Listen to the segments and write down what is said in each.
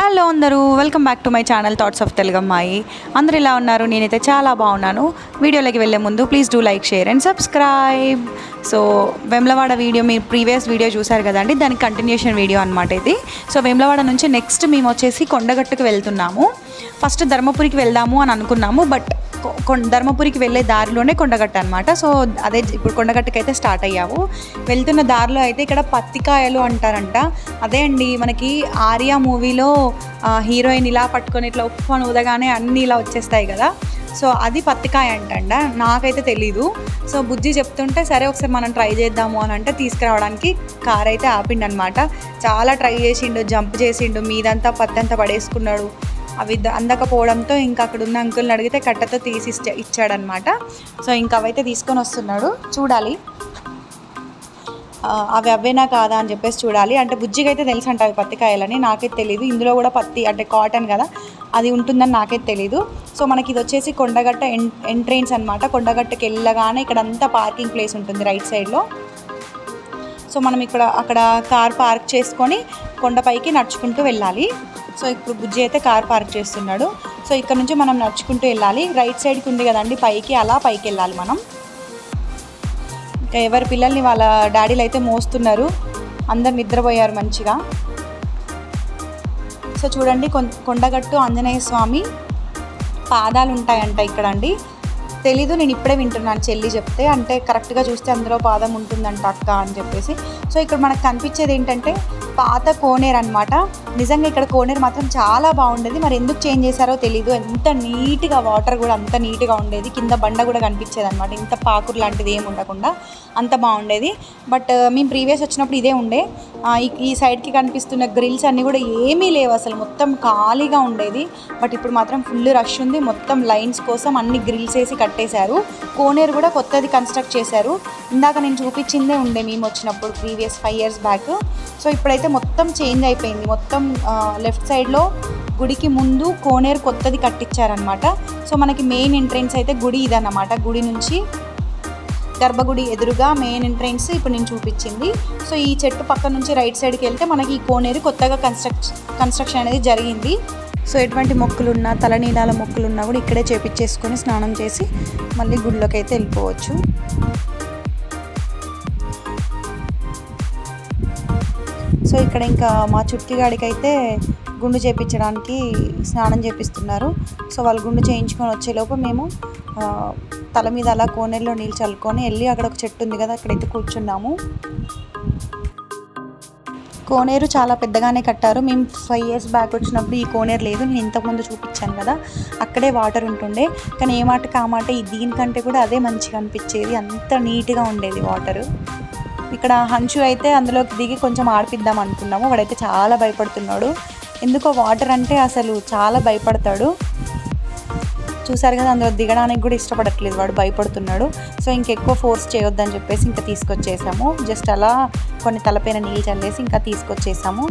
Hello అందరూ welcome back to my channel thoughts of Telugammayi. అందరు ఇలా ఉన్నారు? నేనైతే చాలా బాగున్నాను. వీడియోలోకి వెళ్ళే ముందు please do like share and subscribe so Vemulawada video me previous video చూసారు కదండి దానికి కంటిన్యూషన్ వీడియో అనమాట ఇది. సో వెమ్లవాడ నుంచి నెక్స్ట్ మేము వచ్చేసి కొండగట్టుకు వెళ్తున్నాము. ఫస్ట్ ధర్మపురికి వెళ్దాము అని అనుకున్నాము బట్ కొ- ధర్మపురికి వెళ్ళే దారిలోనే కొండగట్ట అనమాట సో అదే ఇప్పుడు కొండగట్టుకి అయితే స్టార్ట్ అయ్యాము. వెళ్తున్న దారిలో అయితే ఇక్కడ పత్తికాయలు అంటారంట. అదే అండి మనకి ఆర్యా మూవీలో హీరోయిన్ ఇలా పట్టుకొని ఇట్లా ఉప్పు అని ఊదగానే అన్నీ ఇలా వచ్చేస్తాయి కదా. సో అది పత్తికాయ అంటండ. నాకైతే తెలీదు. సో బుజ్జి చెప్తుంటే సరే ఒకసారి మనం ట్రై చేద్దాము అని అంటే తీసుకురావడానికి కార్ అయితే ఆపిండు అనమాట చాలా ట్రై చేసిండు జంప్ చేసిండు మీదంతా పత్తంతా పడేసుకున్నాడు. అవి అందకపోవడంతో ఇంకా అక్కడ ఉన్న అంకుల్ని అడిగితే కట్టతో తీసి ఇచ్చాడనమాట. సో ఇంకా అవైతే తీసుకొని వస్తున్నాడు. చూడాలి. అవి అవేనా కాదా అని చెప్పేసి చూడాలి. అంటే బుజ్జికి అయితే తెలుసు అంట అవి పత్తికాయలని. నాకైతే తెలియదు ఇందులో కూడా పత్తి అంటే కాటన్ కదా అది ఉంటుందని నాకైతే తెలీదు. సో మనకి ఇది వచ్చేసి కొండగట్ట ఎన్ ఎంట్రెన్స్ అనమాట కొండగట్టకి వెళ్ళగానే ఇక్కడ అంతా పార్కింగ్ ప్లేస్ ఉంటుంది రైట్ సైడ్లో. సో మనం ఇక్కడ అక్కడ కార్ పార్క్ చేసుకొని కొండపైకి నడుచుకుంటూ వెళ్ళాలి. సో ఇప్పుడు బుజ్జి అయితే కార్ పార్క్ చేస్తున్నాడు. సో ఇక్కడ నుంచి మనం నడుచుకుంటూ వెళ్ళాలి. రైట్ సైడ్కి ఉంది కదండి పైకి. అలా పైకి వెళ్ళాలి మనం. ఎవరి పిల్లల్ని వాళ్ళ డాడీలు అయితే మోస్తున్నారు. అందరు నిద్రపోయారు మంచిగా. సో చూడండి కొం- కొండగట్టు ఆంజనేయ స్వామి పాదాలు ఉంటాయంట ఇక్కడ అండి తెలీదు నేను ఇప్పుడే వింటున్నాను. చెల్లి చెప్తే అంటే కరెక్ట్గా చూస్తే అందులో పాదం ఉంటుందంట అక్క అని చెప్పేసి. సో ఇక్కడ మనకు కనిపించేది ఏంటంటే పాత కోనేరు అనమాట నిజంగా ఇక్కడ కోనేరు మాత్రం చాలా బాగుండేది. మరి ఎందుకు చేంజ్ చేశారో తెలీదు. ఎంత నీట్గా వాటర్ కూడా అంత నీట్గా ఉండేది. కింద బండ కూడా కనిపించేది అనమాట ఇంత పాకురు లాంటిది ఏమి ఉండకుండా అంత బాగుండేది. బట్ మేము ప్రీవియస్ వచ్చినప్పుడు ఇదే ఉండే. ఈ- సైడ్కి కనిపిస్తున్న గ్రిల్స్ అన్నీ కూడా ఏమీ లేవు అసలు. మొత్తం ఖాళీగా ఉండేది. బట్ ఇప్పుడు మాత్రం ఫుల్ రష్ ఉంది. మొత్తం లైన్స్ కోసం అన్ని గ్రిల్స్ వేసి కట్టేశారు. కోనేరు కూడా కొత్తది కన్స్ట్రక్ట్ చేశారు. ఇందాక నేను చూపించిందే ఉండే మేము వచ్చినప్పుడు previous five years back so ఇప్పుడైతే మొత్తం చేంజ్ అయిపోయింది. మొత్తం లెఫ్ట్ సైడ్లో గుడికి ముందు కోనేరు కొత్తది కట్టించారనమాట సో మనకి మెయిన్ ఎంట్రెన్స్ అయితే గుడి ఇదన్నమాట. గుడి నుంచి గర్భగుడి ఎదురుగా మెయిన్ ఎంట్రెన్స్ ఇప్పుడు నేను చూపించింది. సో ఈ చెట్టు పక్క నుంచి రైట్ సైడ్కి వెళ్తే మనకి ఈ కోనేరు కొత్తగా కన్స్ట్రక్ కన్స్ట్రక్షన్ అనేది జరిగింది. సో ఎటువంటి మొక్కులున్నా తలనీలాల మొక్కులున్నా కూడా ఇక్కడే చేపించేసుకొని స్నానం చేసి మళ్ళీ గుడిలోకి అయితే వెళ్ళిపోవచ్చు. సో ఇక్కడ ఇంకా మా చుట్టిగాడికి అయితే గుండు చేపించడానికి స్నానం చేపిస్తున్నారు. సో వాళ్ళు గుండు చేయించుకొని వచ్చేలోపు మేము తల మీద అలా కోనేరులో నీళ్ళు చల్లుకొని వెళ్ళి అక్కడ ఒక చెట్టు ఉంది కదా అక్కడైతే కూర్చున్నాము. కోనేరు చాలా పెద్దగానే కట్టారు. మేము ఫైవ్ ఇయర్స్ బ్యాక్ వచ్చినప్పుడు ఈ కోనేరు లేదు. నేను ఇంతకుముందు చూపించాను కదా అక్కడే వాటర్ ఉంటుండే. కానీ ఏ మాటకి మాట ఈ దీనికంటే కూడా అదే మంచిగా అనిపించేది. అంత నీట్గా ఉండేది వాటరు ఇక్కడ హంచు అయితే అందులోకి దిగి కొంచెం ఆడిపిద్దాం అనుకున్నాము. వాడైతే చాలా భయపడుతున్నాడు. ఎందుకో వాటర్ అంటే అసలు చాలా భయపడతాడు. చూసారు కదా అందులో దిగడానికి కూడా ఇష్టపడట్లేదు వాడు భయపడుతున్నాడు. సో ఇంకెక్కువ ఫోర్స్ చేయొద్దని చెప్పేసి ఇంకా తీసుకొచ్చేసాము. జస్ట్ అలా కొన్ని తలపైన నీళ్ళు చల్లేసి ఇంకా తీసుకొచ్చేసాము.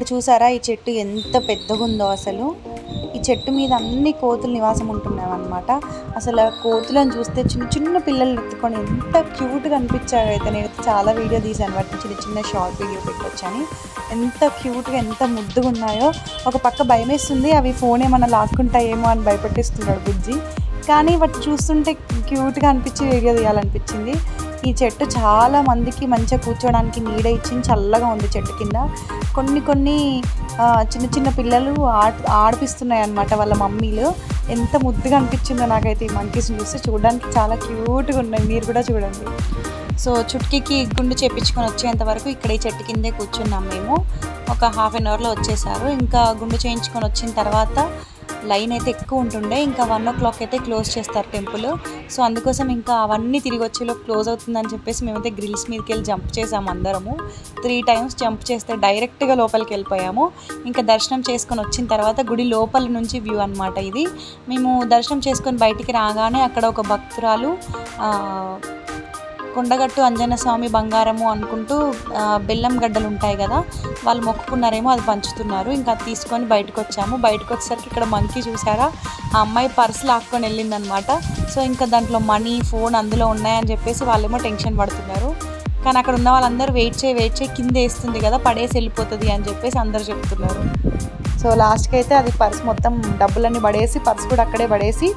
ఇక్కడ చూసారా ఈ చెట్టు ఎంత పెద్దగా ఉందో అసలు? ఈ చెట్టు మీద అన్ని కోతులు నివాసం ఉంటున్నాయన్నమాట. అసలు ఆ కోతులను చూస్తే చిన్న చిన్న పిల్లలు ఎత్తుకొని ఎంత క్యూట్గా అనిపించారు అయితే నేను చాలా వీడియో తీశాను. వాటిని చిన్న చిన్న షార్ట్ వీడియో పెట్టొచ్చని. ఎంత క్యూట్గా ఎంత ముద్దుగా ఉన్నాయో ఒక పక్క భయం వేస్తుంది అవి ఫోన్ ఏమన్నా లాక్కుంటాయేమో అని భయపెట్టిస్తున్నాడు బుజ్జి. కానీ వాటి చూస్తుంటే క్యూట్గా అనిపించి వీడియో తీయాలనిపించింది. ఈ చెట్టు చాలా మందికి మంచిగా కూర్చోడానికి నీడ ఇచ్చింది. చల్లగా ఉంది చెట్టు కింద. కొన్ని కొన్ని చిన్న చిన్న పిల్లలు ఆడ్ ఆడిపిస్తున్నాయి అన్నమాట వాళ్ళ మమ్మీలు. ఎంత ముద్దుగా అనిపించిందో నాకైతే ఈ మంకీస్ని చూస్తే. చూడడానికి చాలా క్యూట్గా ఉన్నాయి. మీరు కూడా చూడండి. సో చుట్కీకి గుండు చేపించుకొని వచ్చేంత వరకు ఇక్కడ ఈ చెట్టు కిందే కూర్చున్నాం మేము. ఒక హాఫ్ అన్ అవర్లో వచ్చేసారు. ఇంకా గుండు చేయించుకొని వచ్చిన తర్వాత లైన్ అయితే ఎక్కువ ఉంటుండే. ఇంకా వన్ ఓ క్లాక్ అయితే క్లోజ్ చేస్తారు టెంపుల్. సో అందుకోసం ఇంకా అవన్నీ తిరిగి వచ్చేలో క్లోజ్ అవుతుందని చెప్పేసి మేమైతే గ్రిల్స్ మీదకి వెళ్ళి జంప్ చేసాము అందరము. త్రీ టైమ్స్ జంప్ చేస్తే డైరెక్ట్గా లోపలికి వెళ్ళిపోయాము. ఇంకా దర్శనం చేసుకొని వచ్చిన తర్వాత గుడి లోపల నుంచి వ్యూ అన్నమాట ఇది. మేము దర్శనం చేసుకొని బయటికి రాగానే అక్కడ ఒక భక్తురాలు కొండగట్టు అంజన స్వామి బంగారము అనుకుంటూ బెల్లం గడ్డలు ఉంటాయి కదా వాళ్ళు మొక్కుకున్నారేమో అది పంచుతున్నారు. ఇంకా అది తీసుకొని బయటకు వచ్చాము బయటకు వచ్చేసరికి ఇక్కడ మంకీ చూసారా? ఆ అమ్మాయి పర్స్ లాక్కొని వెళ్ళిందనమాట. సో ఇంకా దాంట్లో మనీ ఫోన్ అందులో ఉన్నాయని చెప్పేసి వాళ్ళేమో టెన్షన్ పడుతున్నారు. కానీ అక్కడ ఉన్న వాళ్ళందరూ వెయిట్ చేయి వెయిట్ చేయి కింద వేస్తుంది కదా పడేసి వెళ్ళిపోతుంది అని చెప్పేసి అందరు చెప్తున్నారు. సో లాస్ట్కి అయితే అది పర్స్ మొత్తం డబ్బులన్నీ పడేసి పర్స్ కూడా అక్కడే పడేసి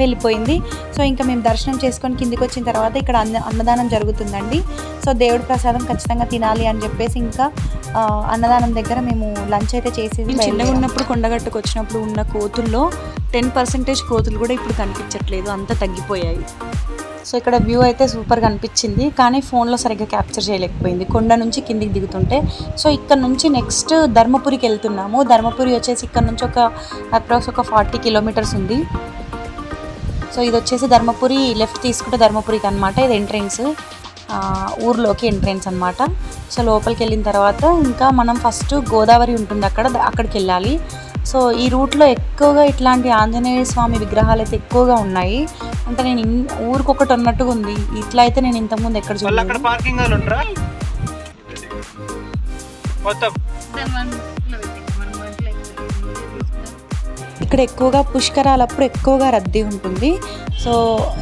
వెళ్ళిపోయింది. సో ఇంకా మేము దర్శనం చేసుకొని కిందికి వచ్చిన తర్వాత ఇక్కడ అన్న అన్నదానం జరుగుతుందండి. సో దేవుడి ప్రసాదం ఖచ్చితంగా తినాలి అని చెప్పేసి ఇంకా అన్నదానం దగ్గర మేము లంచ్ అయితే చేసేది చిన్నగా ఉన్నప్పుడు కొండగట్టుకు వచ్చినప్పుడు ఉన్న కోతుల్లో టెన్ పర్సెంటేజ్ కోతులు కూడా ఇప్పుడు కనిపించట్లేదు. అంతా తగ్గిపోయాయి. సో ఇక్కడ వ్యూ అయితే సూపర్ కనిపించింది. కానీ ఫోన్లో సరిగ్గా క్యాప్చర్ చేయలేకపోయింది. కొండ నుంచి కిందికి దిగుతుంటే. సో ఇక్కడ నుంచి నెక్స్ట్ ధర్మపురికి వెళ్తున్నాము. ధర్మపురి వచ్చేసి ఇక్కడ నుంచి ఒక అప్రాక్స్ ఒక ఫార్టీ కిలోమీటర్స్ ఉంది. సో ఇది వచ్చేసి ధర్మపురి లెఫ్ట్ తీసుకుంటే ధర్మపురికి అనమాట ఇది ఎంట్రెన్స్ ఊర్లోకి ఎంట్రెన్స్ అనమాట సో లోపలికి వెళ్ళిన తర్వాత ఇంకా మనం ఫస్ట్ గోదావరి ఉంటుంది అక్కడ అక్కడికి వెళ్ళాలి సో ఈ రూట్లో ఎక్కువగా ఇట్లాంటి ఆంజనేయ స్వామి విగ్రహాలు అయితే ఎక్కువగా ఉన్నాయి. అంటే నేను ఊరికొకటి ఉన్నట్టుగా ఉంది. ఇట్లా అయితే నేను ఇంతకుముందు ఎక్కడ చూడలేదు. ఉంటారా మొత్తం. ఇక్కడ ఎక్కువగా పుష్కరాలప్పుడు ఎక్కువగా రద్దీ ఉంటుంది. సో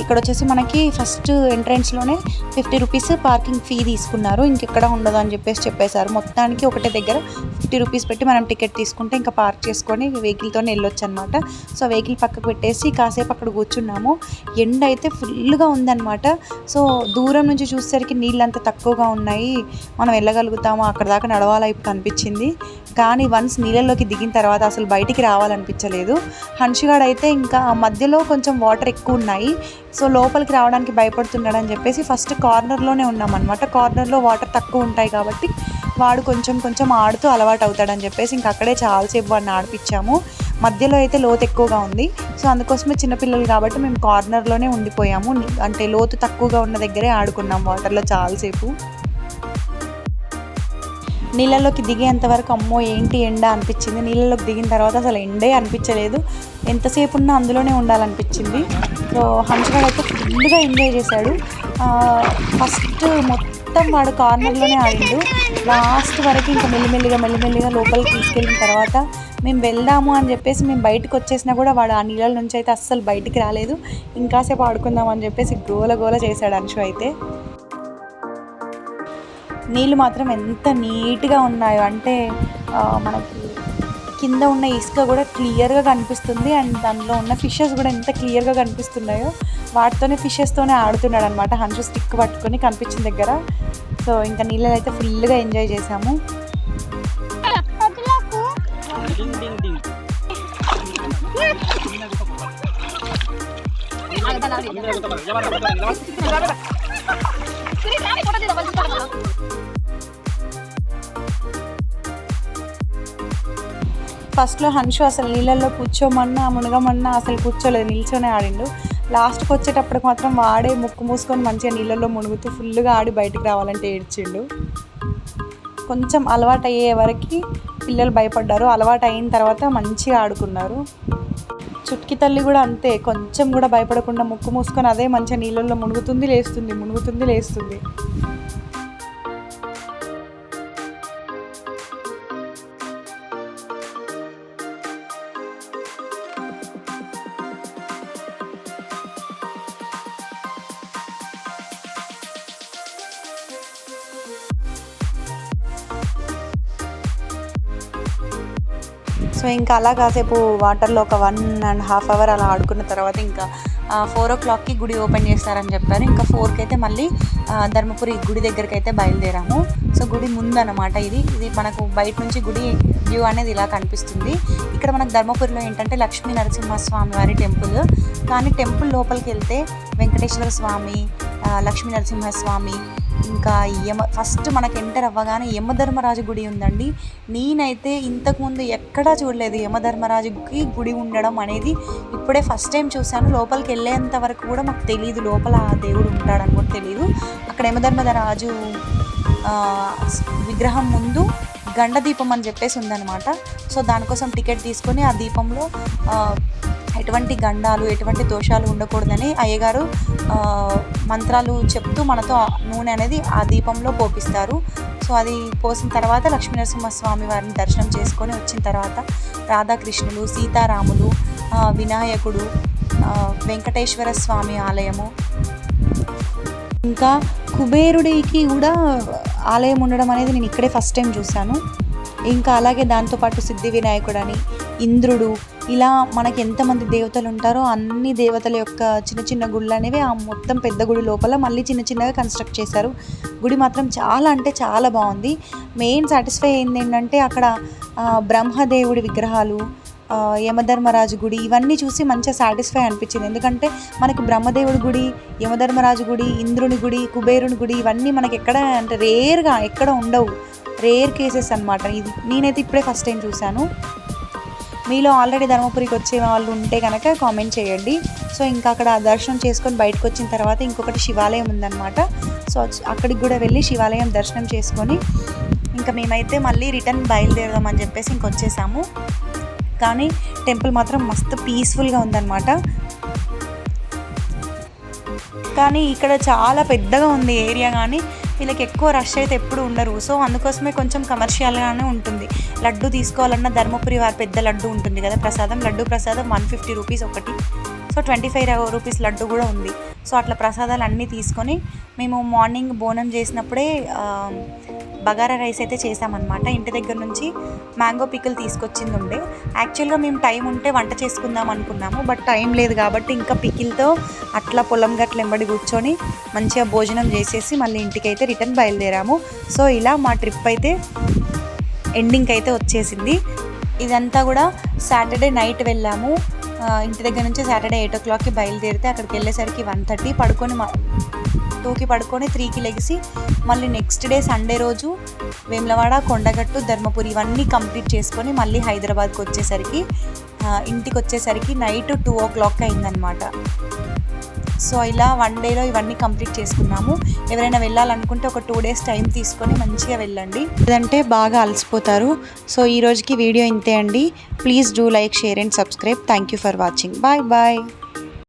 ఇక్కడ వచ్చేసి మనకి ఫస్ట్ ఎంట్రన్స్లోనే ఫిఫ్టీ రూపీస్ పార్కింగ్ ఫీ తీసుకున్నారు. ఇంకెక్కడ ఉండదు అని చెప్పేసి చెప్పేశారు. మొత్తానికి ఒకటే దగ్గర ఫిఫ్టీ రూపీస్ పెట్టి మనం టికెట్ తీసుకుంటే ఇంకా పార్క్ చేసుకొని వెహికల్తోనే వెళ్ళొచ్చు అనమాట సో వెహికల్ పక్కకు పెట్టేసి కాసేపు అక్కడ కూర్చున్నాము. ఎండ అయితే ఫుల్గా ఉందన్నమాట. సో దూరం నుంచి చూసేసరికి నీళ్ళంతా అంత తక్కువగా ఉన్నాయి. మనం వెళ్ళగలుగుతాము? అక్కడ దాకా నడవాలా? ఇప్పుడు అనిపించింది. కానీ వన్స్ నీళ్ళలోకి దిగిన తర్వాత అసలు బయటికి రావాలనిపించలేదు. హన్షిగాడ్ అయితే ఇంకా మధ్యలో కొంచెం వాటర్ ఎక్కువ ఉన్నాయి సో లోపలికి రావడానికి భయపడుతున్నాడు అని చెప్పేసి ఫస్ట్ కార్నర్లోనే ఉన్నామన్నమాట. కార్నర్లో వాటర్ తక్కువ ఉంటాయి కాబట్టి వాడు కొంచెం కొంచెం ఆడుతూ అలవాటు అవుతాడని చెప్పేసి ఇంకా అక్కడే చాలాసేపు వాడిని ఆడిపించాము. మధ్యలో అయితే లోతు ఎక్కువగా ఉంది. సో అందుకోసమే చిన్నపిల్లలు కాబట్టి మేము కార్నర్లోనే ఉండిపోయాము. అంటే లోతు తక్కువగా ఉన్న దగ్గరే ఆడుకున్నాం వాటర్లో చాలాసేపు. నీళ్ళలోకి దిగేంత వరకు అమ్మో ఏంటి ఎండ అనిపించింది? నీళ్ళలోకి దిగిన తర్వాత అసలు ఎండే అనిపించలేదు. ఎంతసేపు ఉన్నా అందులోనే ఉండాలనిపించింది. సో హంసగాడు అయితే ఫుల్గా ఎంజాయ్ చేశాడు. ఫస్ట్ మొత్తం వాడు కార్నర్లోనే ఆడిండు లాస్ట్ వరకు ఇంకా మెల్లిమెల్లిగా మెల్లిమెల్లిగా లోపలికి తీసుకెళ్ళిన తర్వాత మేము వెళ్దాము అని చెప్పేసి మేము బయటకు వచ్చేసినా కూడా వాడు ఆ నీళ్ళ నుంచి అయితే అస్సలు బయటికి రాలేదు. ఇంకాసేపు ఆడుకుందాం అని చెప్పేసి గోల గోల చేశాడు అంశు అయితే. నీళ్ళు మాత్రం ఎంత నీట్గా ఉన్నాయో. అంటే మనకి కింద ఉన్న ఇసుక కూడా క్లియర్గా కనిపిస్తుంది. అండ్ దానిలో ఉన్న ఫిషెస్ కూడా ఎంత క్లియర్గా కనిపిస్తున్నాయో. వాటితోనే ఫిషెస్తోనే ఆడుతున్నాడు అనమాట హంచు స్టిక్ పట్టుకొని కనిపించిన దగ్గర. సో ఇంకా నీళ్ళని అయితే ఫుల్గా ఎంజాయ్ చేసాము ఫస్ట్లో హన్షు అసలు నీళ్ళల్లో కూర్చోమన్నా మునగమన్నా అసలు కూర్చోలేదు. నిల్చొనే ఆడిండు. లాస్ట్కి వచ్చేటప్పుడు మాత్రం వాడే ముక్కు మూసుకొని మంచిగా నీళ్ళల్లో మునుగుతూ ఫుల్గా ఆడి బయటకు రావాలంటే ఏడ్చిండు. కొంచెం అలవాటు అయ్యే వరకు పిల్లలు భయపడ్డారు. అలవాటు అయిన తర్వాత మంచిగా ఆడుకున్నారు. చుట్కి తల్లి కూడా అంతే. కొంచెం కూడా భయపడకుండా ముక్కు మూసుకొని అదే మంచిగా నీళ్ళల్లో మునుగుతుంది లేస్తుంది మునుగుతుంది లేస్తుంది. సో ఇంకా అలా కాసేపు వాటర్లో ఒక వన్ అండ్ హాఫ్ అవర్ అలా ఆడుకున్న తర్వాత ఇంకా ఫోర్ ఓ క్లాక్కి గుడి ఓపెన్ చేస్తారని చెప్పారు. ఇంకా ఫోర్కి అయితే మళ్ళీ ధర్మపురి గుడి దగ్గరికి అయితే బయలుదేరాము. సో గుడి ముందు అనమాట ఇది. ఇది మనకు బయట నుంచి గుడి వ్యూ అనేది ఇలా కనిపిస్తుంది. ఇక్కడ మనకు ధర్మపురిలో ఏంటంటే లక్ష్మీ నరసింహస్వామి వారి టెంపుల్. కానీ టెంపుల్ లోపలికి వెళ్తే వెంకటేశ్వర స్వామి లక్ష్మీ నరసింహస్వామి ఇంకా యమ ఫస్ట్ మనకి ఎంటర్ అవ్వగానే యమధర్మరాజు గుడి ఉందండి. నేనైతే ఇంతకుముందు ఎక్కడా చూడలేదు యమధర్మరాజుకి గుడి ఉండడం అనేది. ఇప్పుడే ఫస్ట్ టైం చూశాను. లోపలికి వెళ్ళేంత వరకు కూడా మాకు తెలియదు లోపల ఆ దేవుడు ఉంటాడని కూడా తెలియదు అక్కడ యమధర్మరాజు విగ్రహం ముందు గండ దీపం అని చెప్పేసి ఉందనమాట సో దానికోసం టికెట్ తీసుకొని ఆ దీపంలో ఎటువంటి గండాలు ఎటువంటి దోషాలు ఉండకూడదని అయ్యగారు మంత్రాలు చెప్తూ మనతో ఆ నూనె అనేది ఆ దీపంలో పోపిస్తారు. సో అది పోసిన తర్వాత లక్ష్మీనరసింహస్వామి వారిని దర్శనం చేసుకొని వచ్చిన తర్వాత రాధాకృష్ణులు సీతారాములు వినాయకుడు వెంకటేశ్వర స్వామి ఆలయము ఇంకా కుబేరుడికి కూడా ఆలయం ఉండడం అనేది నేను ఇక్కడే ఫస్ట్ టైం చూశాను. ఇంకా అలాగే దాంతోపాటు సిద్ధి వినాయకుడు అని ఇంద్రుడు ఇలా మనకి ఎంతమంది దేవతలు ఉంటారో అన్ని దేవతల యొక్క చిన్న చిన్న గుళ్ళు అనేవి ఆ మొత్తం పెద్ద గుడి లోపల మళ్ళీ చిన్న చిన్నగా కన్స్ట్రక్ట్ చేశారు. గుడి మాత్రం చాలా అంటే చాలా బాగుంది. మెయిన్ సాటిస్ఫై అయింది ఏంటంటే అక్కడ బ్రహ్మదేవుడి విగ్రహాలు యమధర్మరాజు గుడి ఇవన్నీ చూసి మంచిగా సాటిస్ఫై అనిపించింది. ఎందుకంటే మనకి బ్రహ్మదేవుడి గుడి యమధర్మరాజు గుడి ఇంద్రుని గుడి కుబేరుని గుడి ఇవన్నీ మనకి ఎక్కడ అంటే రేర్గా ఎక్కడ ఉండవు. రేర్ కేసెస్ అనమాట ఇది నేనైతే ఇప్పుడే ఫస్ట్ టైం చూశాను. మీలో ఆల్రెడీ ధర్మపురికి వచ్చే వాళ్ళు ఉంటే కనుక కామెంట్ చేయండి. సో ఇంకా అక్కడ దర్శనం చేసుకొని బయటకు వచ్చిన తర్వాత ఇంకొకటి శివాలయం ఉందన్నమాట. సో అక్కడికి కూడా వెళ్ళి శివాలయం దర్శనం చేసుకొని ఇంకా మేమైతే మళ్ళీ రిటర్న్ బయలుదేరదాం అని చెప్పేసి ఇంకొచ్చేసాము కానీ టెంపుల్ మాత్రం మస్తు పీస్ఫుల్గా ఉందన్నమాట. కానీ ఇక్కడ చాలా పెద్దగా ఉంది ఏరియా కానీ వీళ్ళకి ఎక్కువ రష్ అయితే ఎప్పుడు ఉండరు. సో అందుకోసమే కొంచెం కమర్షియల్గానే ఉంటుంది. లడ్డు తీసుకోవాలన్న ధర్మపురి వారి పెద్ద లడ్డు ఉంటుంది కదా ప్రసాదం. లడ్డు ప్రసాదం వన్ ఫిఫ్టీ రూపీస్ ఒకటి. So twenty five rupees laddu కూడా ఉంది. సో అట్లా ప్రసాదాలు అన్నీ తీసుకొని మేము మార్నింగ్ బోనం చేసినప్పుడే బగారా రైస్ అయితే చేసామన్నమాట. ఇంటి దగ్గర నుంచి మ్యాంగో పికిల్ తీసుకొచ్చింది ఉండే యాక్చువల్గా మేము టైం ఉంటే వంట చేసుకుందాం అనుకున్నాము బట్ టైం లేదు కాబట్టి ఇంకా పికిల్తో అట్లా పొలం గట్ల వెంబడి కూర్చొని మంచిగా భోజనం చేసేసి మళ్ళీ ఇంటికి అయితే రిటర్న్ బయలుదేరాము. సో ఇలా మా ట్రిప్ అయితే ఎండింగ్ అయితే వచ్చేసింది. ఇదంతా కూడా సాటర్డే నైట్ వెళ్ళాము. ఇంటి దగ్గర నుంచి సాటర్డే ఎయిట్ ఓ క్లాక్కి బయలుదేరితే అక్కడికి వెళ్ళేసరికి వన్ థర్టీ. పడుకొని టూకి పడుకొని త్రీకి లెగిసి మళ్ళీ నెక్స్ట్ డే సండే రోజు వేములవాడ కొండగట్టు ధర్మపురి ఇవన్నీ కంప్లీట్ చేసుకొని మళ్ళీ హైదరాబాద్కి వచ్చేసరికి ఇంటికి వచ్చేసరికి నైట్ టూ ఓ క్లాక్ అయిందనమాట సో ఇలా వన్ డేలో ఇవన్నీ కంప్లీట్ చేసుకున్నాము. ఎవరైనా వెళ్ళాలనుకుంటే ఒక టూ డేస్ టైం తీసుకొని మంచిగా వెళ్ళండి. లేదంటే బాగా అలసిపోతారు. సో ఈ రోజుకి వీడియో ఇంతే అండి. Please do like share and subscribe thank you for watching bye bye